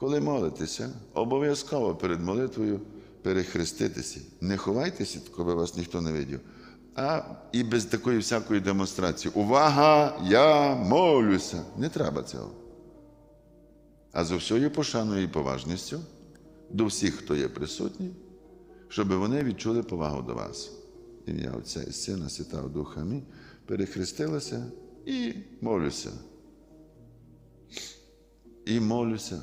коли молитеся, обов'язково перед молитвою перехреститися. Не ховайтеся, коли вас ніхто не видів. А і без такої всякої демонстрації. Увага! Я молюся. Не треба цього. А з усією пошаною і поважністю до всіх, хто є присутній, щоб вони відчули повагу до вас. Ім'я Отця і Сина, Святого Духа Амінь. Перехрестилася і молюся. І молюся.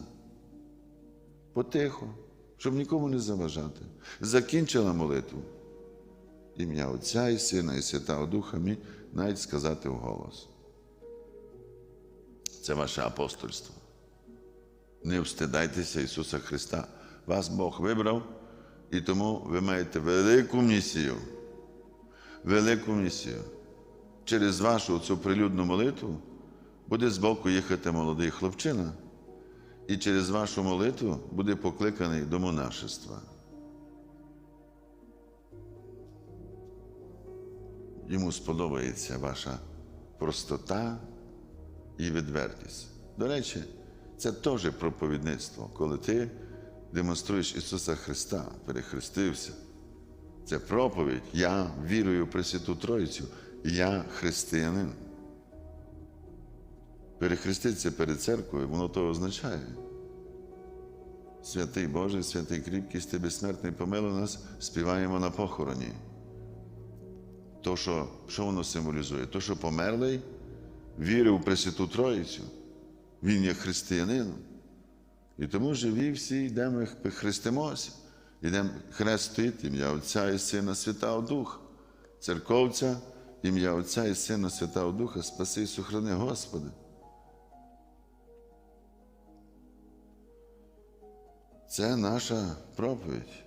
Потихо, щоб нікому не заважати. Закінчила молитву. Ім'я Отця і Сина, і Святого Духа Амінь, навіть сказати вголос. Це ваше апостольство. Не встидайтеся Ісуса Христа. Вас Бог вибрав, і тому ви маєте велику місію. Велику місію. Через вашу цю прилюдну молитву буде збоку їхати молодий хлопчина, і через вашу молитву буде покликаний до монашества. Йому сподобається ваша простота і відвертість. До речі, це теж проповідництво, коли ти демонструєш Ісуса Христа, перехрестився. Це проповідь. Я вірую в Пресвяту Троїцю, я християнин. Перехреститися перед церквою, воно то означає. Святий Боже, святий кріпкість, ти безсмертний помилуй нас, співаємо на похороні. То, що, що воно символізує? То, що померлий вірив у Пресвяту Троїцю, він є християнином. І тому живі всі йдемо хрестимося. Йдемо хрест стоїть ім'я Отця і Сина Святого Духа. Церковця, ім'я Отця і Сина Святого Духа, спаси і сохрани, Господи. Це наша проповідь.